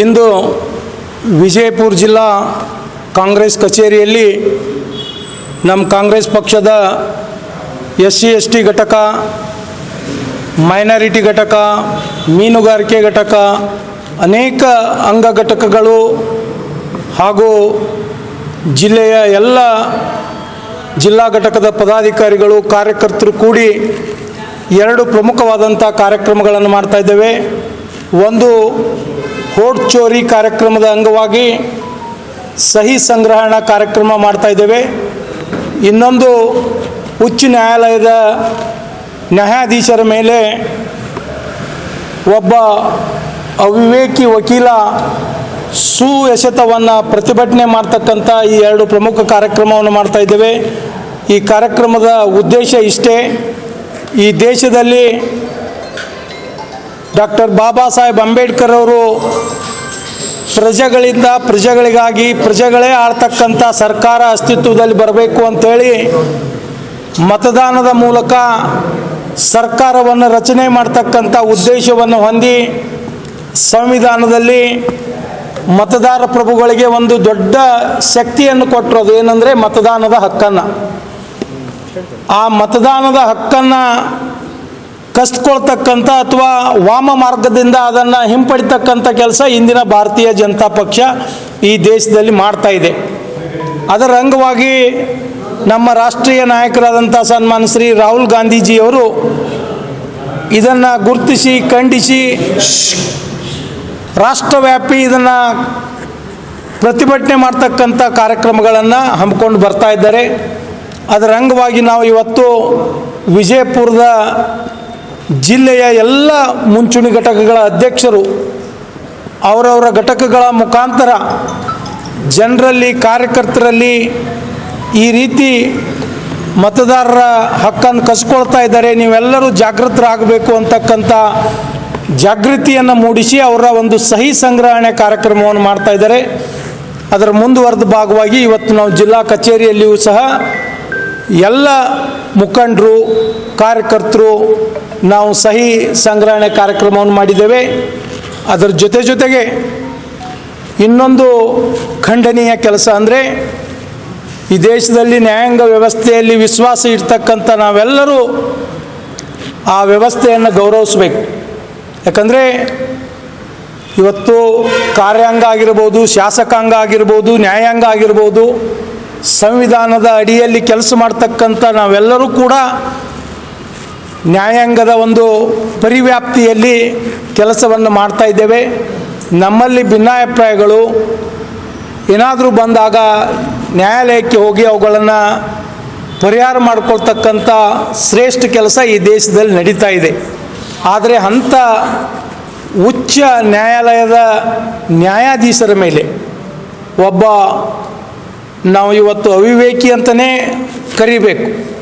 ಇಂದು ವಿಜಯಪುರ ಜಿಲ್ಲಾ ಕಾಂಗ್ರೆಸ್ ಕಚೇರಿಯಲ್ಲಿ ನಮ್ಮ ಕಾಂಗ್ರೆಸ್ ಪಕ್ಷದ ಎಸ್ ಸಿ, ಎಸ್ ಟಿ ಘಟಕ, ಮೈನಾರಿಟಿ ಘಟಕ, ಮೀನುಗಾರಿಕೆ ಘಟಕ, ಅನೇಕ ಅಂಗ ಘಟಕಗಳು ಹಾಗೂ ಜಿಲ್ಲೆಯ ಎಲ್ಲ ಜಿಲ್ಲಾ ಘಟಕದ ಪದಾಧಿಕಾರಿಗಳು, ಕಾರ್ಯಕರ್ತರು ಕೂಡಿ ಎರಡು ಪ್ರಮುಖವಾದಂಥ ಕಾರ್ಯಕ್ರಮಗಳನ್ನು ಮಾಡ್ತಾ ಇದ್ದೇವೆ. ಒಂದು ಹೋಡ್ ಚೋರಿ ಕಾರ್ಯಕ್ರಮದ ಅಂಗವಾಗಿ ಸಹಿ ಸಂಗ್ರಹಣಾ ಕಾರ್ಯಕ್ರಮ ಮಾಡ್ತಾ ಇದ್ದೇವೆ. ಇನ್ನೊಂದು ಉಚ್ಚ ನ್ಯಾಯಾಲಯದ ನ್ಯಾಯಾಧೀಶರ ಮೇಲೆ ಒಬ್ಬ ಅವಿವೇಕಿ ವಕೀಲ ಸುಯಶತವನ್ನು ಪ್ರತಿಭಟನೆ ಮಾಡ್ತಕ್ಕಂಥ ಈ ಎರಡು ಪ್ರಮುಖ ಕಾರ್ಯಕ್ರಮವನ್ನು ಮಾಡ್ತಾ ಇದ್ದೇವೆ. ಈ ಕಾರ್ಯಕ್ರಮದ ಉದ್ದೇಶ ಇಷ್ಟೇ. ಈ ದೇಶದಲ್ಲಿ ಡಾಕ್ಟರ್ ಬಾಬಾ ಸಾಹೇಬ್ ಅಂಬೇಡ್ಕರ್ ಅವರು ಪ್ರಜೆಗಳಿಂದ ಪ್ರಜೆಗಳಿಗಾಗಿ ಪ್ರಜೆಗಳೇ ಆಳ್ತಕ್ಕಂಥ ಸರ್ಕಾರ ಅಸ್ತಿತ್ವದಲ್ಲಿ ಬರಬೇಕು ಅಂತೇಳಿ ಮತದಾನದ ಮೂಲಕ ಸರ್ಕಾರವನ್ನು ರಚನೆ ಮಾಡ್ತಕ್ಕಂಥ ಉದ್ದೇಶವನ್ನು ಹೊಂದಿ ಸಂವಿಧಾನದಲ್ಲಿ ಮತದಾರ ಪ್ರಭುಗಳಿಗೆ ಒಂದು ದೊಡ್ಡ ಶಕ್ತಿಯನ್ನು ಕೊಟ್ಟರು. ಅದು ಏನಂದರೆ ಮತದಾನದ ಹಕ್ಕನ್ನು. ಆ ಮತದಾನದ ಹಕ್ಕನ್ನು ಕಸ್ಕೊಳ್ತಕ್ಕಂಥ ಅಥವಾ ವಾಮ ಮಾರ್ಗದಿಂದ ಅದನ್ನು ಹಿಂಪಡಿತಕ್ಕಂಥ ಕೆಲಸ ಇಂದಿನ ಭಾರತೀಯ ಜನತಾ ಪಕ್ಷ ಈ ದೇಶದಲ್ಲಿ ಮಾಡ್ತಾ ಇದೆ. ಅದರ ಅಂಗವಾಗಿ ನಮ್ಮ ರಾಷ್ಟ್ರೀಯ ನಾಯಕರಾದಂಥ ಸನ್ಮಾನ ಶ್ರೀ ರಾಹುಲ್ ಗಾಂಧೀಜಿಯವರು ಇದನ್ನು ಗುರುತಿಸಿ, ಖಂಡಿಸಿ, ರಾಷ್ಟ್ರವ್ಯಾಪಿ ಇದನ್ನು ಪ್ರತಿಭಟನೆ ಮಾಡ್ತಕ್ಕಂಥ ಕಾರ್ಯಕ್ರಮಗಳನ್ನು ಹಮ್ಮಿಕೊಂಡು ಬರ್ತಾ ಇದ್ದಾರೆ. ಅದರ ಅಂಗವಾಗಿ ನಾವು ಇವತ್ತು ವಿಜಯಪುರದ ಜಿಲ್ಲೆಯ ಎಲ್ಲ ಮುಂಚೂಣಿ ಘಟಕಗಳ ಅಧ್ಯಕ್ಷರು ಅವರವರ ಘಟಕಗಳ ಮುಖಾಂತರ ಜನರಲ್ಲಿ, ಕಾರ್ಯಕರ್ತರಲ್ಲಿ ಈ ರೀತಿ ಮತದಾರರ ಹಕ್ಕನ್ನು ಕಸ್ಕೊಳ್ತಾ ಇದ್ದಾರೆ. ನೀವೆಲ್ಲರೂ ಜಾಗೃತರಾಗಬೇಕು ಅಂತಕ್ಕಂಥ ಜಾಗೃತಿಯನ್ನು ಮೂಡಿಸಿ ಅವರ ಒಂದು ಸಹಿ ಸಂಗ್ರಹಣೆ ಕಾರ್ಯಕ್ರಮವನ್ನು ಮಾಡ್ತಾ ಇದ್ದಾರೆ. ಅದರ ಮುಂದುವರೆದ ಭಾಗವಾಗಿ ಇವತ್ತು ನಾವು ಜಿಲ್ಲಾ ಕಚೇರಿಯಲ್ಲಿಯೂ ಸಹ ಎಲ್ಲ ಮುಖಂಡರು, ಕಾರ್ಯಕರ್ತರು, ನಾವು ಸಹಿ ಸಂಗ್ರಹಣೆ ಕಾರ್ಯಕ್ರಮವನ್ನು ಮಾಡಿದ್ದೇವೆ. ಅದರ ಜೊತೆ ಜೊತೆಗೆ ಇನ್ನೊಂದು ಖಂಡನೀಯ ಕೆಲಸ ಅಂದರೆ, ಈ ದೇಶದಲ್ಲಿ ನ್ಯಾಯಾಂಗ ವ್ಯವಸ್ಥೆಯಲ್ಲಿ ವಿಶ್ವಾಸ ಇಡ್ತಕ್ಕಂಥ ನಾವೆಲ್ಲರೂ ಆ ವ್ಯವಸ್ಥೆಯನ್ನು ಗೌರವಿಸ್ಬೇಕು. ಯಾಕಂದರೆ, ಇವತ್ತು ಕಾರ್ಯಾಂಗ ಆಗಿರ್ಬೋದು, ಶಾಸಕಾಂಗ ಆಗಿರ್ಬೋದು, ನ್ಯಾಯಾಂಗ ಆಗಿರ್ಬೋದು ಸಂವಿಧಾನದ ಅಡಿಯಲ್ಲಿ ಕೆಲಸ ಮಾಡ್ತಕ್ಕಂಥ ನಾವೆಲ್ಲರೂ ಕೂಡ ನ್ಯಾಯಾಂಗದ ಒಂದು ಪರಿವ್ಯಾಪ್ತಿಯಲ್ಲಿ ಕೆಲಸವನ್ನು ಮಾಡ್ತಾ ಇದ್ದೇವೆ. ನಮ್ಮಲ್ಲಿ ಭಿನ್ನಾಭಿಪ್ರಾಯಗಳು ಏನಾದರೂ ಬಂದಾಗ ನ್ಯಾಯಾಲಯಕ್ಕೆ ಹೋಗಿ ಅವುಗಳನ್ನು ಪರಿಹಾರ ಮಾಡಿಕೊಳ್ತಕ್ಕಂಥ ಶ್ರೇಷ್ಠ ಕೆಲಸ ಈ ದೇಶದಲ್ಲಿ ನಡೀತಾ ಇದೆ. ಆದರೆ ಅಂಥ ಉಚ್ಚ ನ್ಯಾಯಾಲಯದ ನ್ಯಾಯಾಧೀಶರ ಮೇಲೆ ಒಬ್ಬ ನಾವು ಇವತ್ತು ಅವಿವೇಕಿ ಅಂತಲೇ ಕರಿಬೇಕು.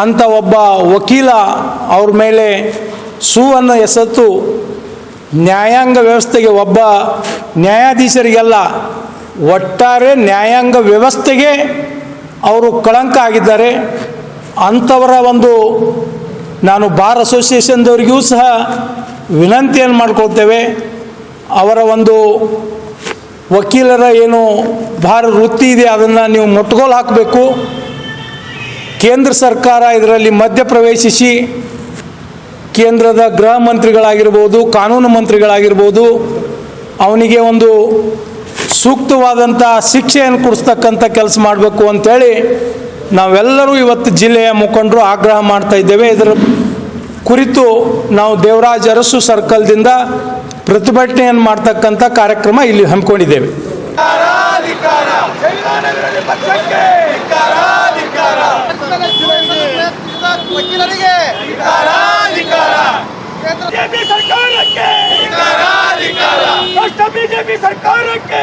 ಅಂಥ ಒಬ್ಬ ವಕೀಲ ಅವ್ರ ಮೇಲೆ ಸೂವನ್ನು ಎಸತ್ತು ನ್ಯಾಯಾಂಗ ವ್ಯವಸ್ಥೆಗೆ ಒಬ್ಬ ನ್ಯಾಯಾಧೀಶರಿಗೆಲ್ಲ ಒಟ್ಟಾರೆ ನ್ಯಾಯಾಂಗ ವ್ಯವಸ್ಥೆಗೆ ಅವರು ಕಳಂಕ ಆಗಿದ್ದಾರೆ. ಅಂಥವರ ಒಂದು ನಾನು ಬಾರ್ ಅಸೋಸಿಯೇಷನ್ದವರಿಗೂ ಸಹ ವಿನಂತಿಯನ್ನು ಮಾಡ್ಕೊಳ್ತೇವೆ. ಅವರ ಒಂದು ವಕೀಲರ ಏನು ಭಾರ ವೃತ್ತಿ ಇದೆ, ಅದನ್ನು ನೀವು ಮುಟ್ಗೋಲು ಹಾಕಬೇಕು. ಕೇಂದ್ರ ಸರ್ಕಾರ ಇದರಲ್ಲಿ ಮಧ್ಯಪ್ರವೇಶಿಸಿ ಕೇಂದ್ರದ ಗೃಹ ಮಂತ್ರಿಗಳಾಗಿರ್ಬೋದು, ಕಾನೂನು ಮಂತ್ರಿಗಳಾಗಿರ್ಬೋದು, ಅವನಿಗೆ ಒಂದು ಸೂಕ್ತವಾದಂಥ ಶಿಕ್ಷೆಯನ್ನು ಕೊಡಿಸ್ತಕ್ಕಂಥ ಕೆಲಸ ಮಾಡಬೇಕು ಅಂಥೇಳಿ ನಾವೆಲ್ಲರೂ ಇವತ್ತು ಜಿಲ್ಲೆಯ ಮುಖಂಡರು ಆಗ್ರಹ ಮಾಡ್ತಾ ಇದ್ದೇವೆ. ಇದರ ಕುರಿತು ನಾವು ದೇವರಾಜ್ ಅರಸು ಸರ್ಕಲ್ದಿಂದ ಪ್ರತಿಭಟನೆಯನ್ನು ಮಾಡ್ತಕ್ಕಂಥ ಕಾರ್ಯಕ್ರಮ ಇಲ್ಲಿ ಹಮ್ಮಿಕೊಂಡಿದ್ದೇವೆ. ವಕೀಲರಿಗೆ ಬಿಜೆಪಿ ಸರ್ಕಾರಕ್ಕೆ.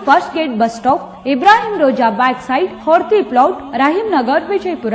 first gate bus stop Ibrahim Roza back side Horti plot Rahim Nagar Vijayapura